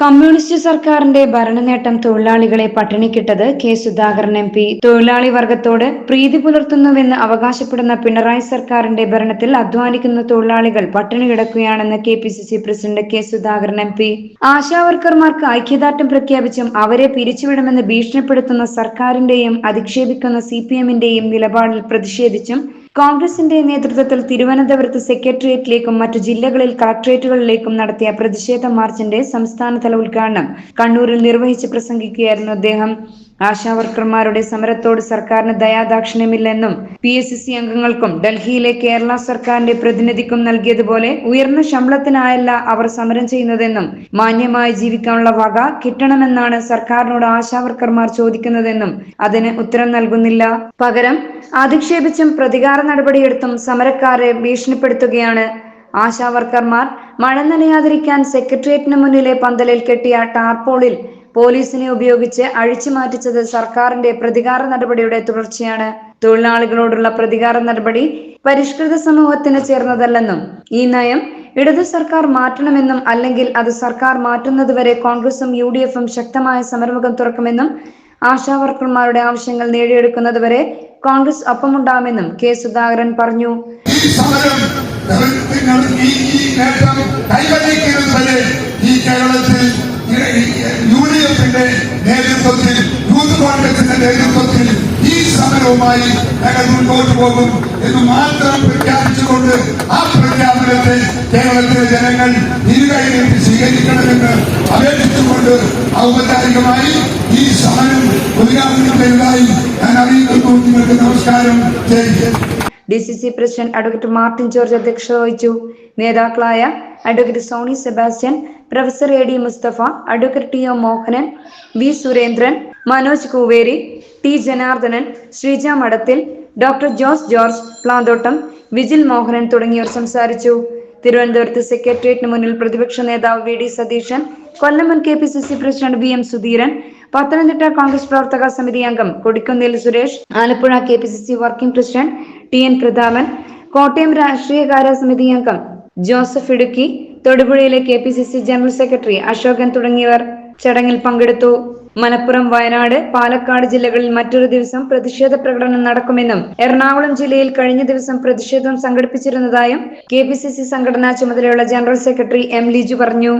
Communist സർക്കാരിന്റെ ഭരണനേട്ടം തൊഴിലാളികളെ പട്ടിണിക്കിട്ടത് കെ സുധാകരൻ എം പി. തൊഴിലാളി വർഗത്തോട് പ്രീതി പുലർത്തുന്നുവെന്ന് അവകാശപ്പെടുന്ന പിണറായി സർക്കാരിന്റെ ഭരണത്തിൽ അധ്വാനിക്കുന്ന തൊഴിലാളികൾ പട്ടിണി കിടക്കുകയാണെന്ന് K P C C president K Sudhakaran M P. ആശാവർക്കർമാർക്ക് ഐക്യദാർഢ്യം പ്രഖ്യാപിച്ചും അവരെ പിരിച്ചുവിടുമെന്ന് ഭീഷണിപ്പെടുത്തുന്ന സർക്കാരിന്റെയും അധിക്ഷേപിക്കുന്ന സി പി എമ്മിന്റെയും നിലപാടിൽ പ്രതിഷേധിച്ചും കോൺഗ്രസിന്റെ നേതൃത്വത്തിൽ തിരുവനന്തപുരത്ത് സെക്രട്ടേറിയറ്റിലേക്കും മറ്റു ജില്ലകളിൽ കളക്ടറേറ്റുകളിലേക്കും നടത്തിയ പ്രതിഷേധ മാർച്ചിന്റെ സംസ്ഥാനതല ഉദ്ഘാടനം കണ്ണൂരിൽ നിർവഹിച്ച് പ്രസംഗിക്കുകയായിരുന്നു അദ്ദേഹം. ആശാവർക്കർമാരുടെ സമരത്തോട് സർക്കാരിന് ദയാദാക്ഷിണ്യമില്ലെന്നും പി എസ് സി സി അംഗങ്ങൾക്കും ഡൽഹിയിലെ കേരള സർക്കാരിന്റെ പ്രതിനിധിക്കും നൽകിയതുപോലെ ഉയർന്ന ശമ്പളത്തിനായല്ല അവർ സമരം ചെയ്യുന്നതെന്നും മാന്യമായി ജീവിക്കാനുള്ള വക കിട്ടണമെന്നാണ് സർക്കാരിനോട് ആശാവർക്കർമാർ ചോദിക്കുന്നതെന്നും അതിന് ഉത്തരം നൽകുന്നില്ല. പകരം അധിക്ഷേപിച്ചും പ്രതികാര നടപടിയെടുത്തും സമരക്കാരെ ഭീഷണിപ്പെടുത്തുകയാണ് ആശാവർക്കർമാർ. മഴ നനയാതിരിക്കാൻ സെക്രട്ടേറിയറ്റിന് മുന്നിലെ പന്തലിൽ കെട്ടിയ ടാർപോളിൽ പോലീസിനെ ഉപയോഗിച്ച് അഴിച്ചു മാറ്റിച്ചത് സർക്കാരിന്റെ പ്രതികാര നടപടിയുടെ തുടർച്ചയാണ്. തൊഴിലാളികളോടുള്ള പ്രതികാര നടപടി പരിഷ്കൃത സമൂഹത്തിന് ചേർന്നതല്ലെന്നും ഈ നയം ഇടതു സർക്കാർ മാറ്റണമെന്നും അല്ലെങ്കിൽ അത് സർക്കാർ മാറ്റുന്നതുവരെ കോൺഗ്രസും യു ഡി എഫും ശക്തമായ സമരമുഖം തുറക്കുമെന്നും ആശാവർക്കർമാരുടെ ആവശ്യങ്ങൾ നേടിയെടുക്കുന്നതുവരെ കോൺഗ്രസ് ഒപ്പമുണ്ടാവുമെന്നും കെ സുധാകരൻ പറഞ്ഞു. ഈ നേതൃത്വത്തിൽ ഈ സമരവുമായി എന്ന് മാത്രം പ്രഖ്യാപിച്ചുകൊണ്ട് ആ പ്രഖ്യാപനത്തെ കേരളത്തിലെ ജനങ്ങൾ സ്വീകരിക്കണമെന്ന് അപേക്ഷിച്ചുകൊണ്ട് ഔപചാരികമായി ഈ സമരം ഉദ്ഘാടനം D C C president advocate Martin George അധ്യക്ഷത വഹിച്ചു. നേതാക്കളായ advocate Sony Sebastian professor A D Mustafa advocate T O Mohanan V Surendran Manoj Kooveri T Janardhanan Sreeja Madathil doctor Jose George Plantottam Vijil Mohanan തുടങ്ങിയവർ സംസാരിച്ചു. തിരുവനന്തപുരത്ത് സെക്രട്ടേറിയറ്റിന് മുന്നിൽ പ്രതിപക്ഷ നേതാവ് വി ഡി സതീശൻ കൊല്ലം മുൻ K P C C president V M Sudheeran Pathanamthitta Congress പ്രവർത്തക സമിതി അംഗം Kodikunnil Suresh Alappuzha K P C C working president T N Prathapan Kottayam രാഷ്ട്രീയകാര്യ സമിതി അംഗം Joseph Idukki തൊടുപുഴയിലെ K P C C general secretary Ashokan തുടങ്ങിയവർ ചടങ്ങിൽ പങ്കെടുത്തു. മലപ്പുറം വയനാട് പാലക്കാട് ജില്ലകളിൽ മറ്റൊരു ദിവസം പ്രതിഷേധ പ്രകടനം നടക്കുമെന്നും എറണാകുളം ജില്ലയിൽ കഴിഞ്ഞ ദിവസം പ്രതിഷേധം സംഘടിപ്പിച്ചിരുന്നതായും കെ പി സി സി സംഘടനാ ചുമതലയുള്ള ജനറൽ സെക്രട്ടറി എം ലിജു പറഞ്ഞു.